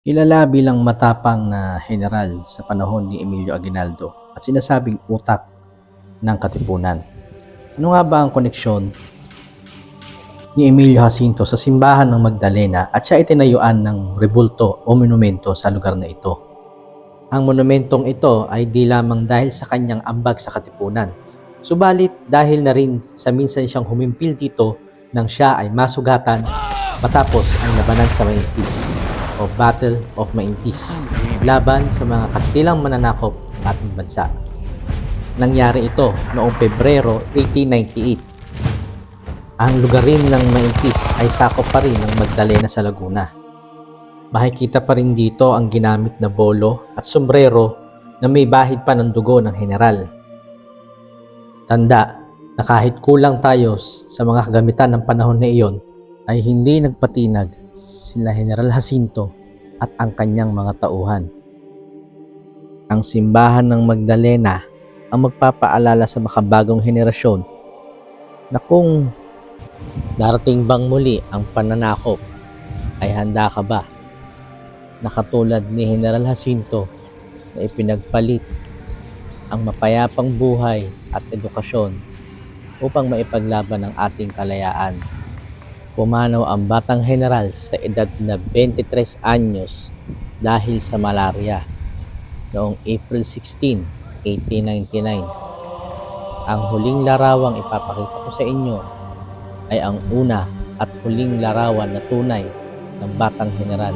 Kilala bilang matapang na heneral sa panahon ni Emilio Aguinaldo at sinasabing utak ng Katipunan. Ano nga ba ang koneksyon ni Emilio Jacinto sa simbahan ng Magdalena at siya itinayuan ng rebulto o monumento sa lugar na ito? Ang monumentong ito ay di lamang dahil sa kanyang ambag sa Katipunan, subalit dahil na rin sa minsan siyang humimpil dito nang siya ay masugatan matapos ang labanan sa Maintis o Battle of Maintis laban sa mga Kastilang mananakop sa ating bansa. Nangyari ito noong Pebrero 1898. Ang lugarin ng Maintis ay sakop pa rin ng Magdalena sa Laguna. Makikita pa rin dito ang ginamit na bolo at sombrero na may bahid pa ng dugo ng general. Tanda na kahit kulang tayo sa mga kagamitan ng panahon na iyon, ay hindi nagpatinag sila General Jacinto at ang kanyang mga tauhan. Ang simbahan ng Magdalena ang magpapaalala sa makabagong henerasyon na kung darating bang muli ang pananakop ay handa ka ba? Na katulad ni General Jacinto na ipinagpalit ang mapayapang buhay at edukasyon upang maipaglaban ang ating kalayaan. Pumanaw ang batang general sa edad na 23 anyos dahil sa malaria noong April 16, 1899. Ang huling larawang ipapakita ko sa inyo ay ang una at huling larawan na tunay ng batang general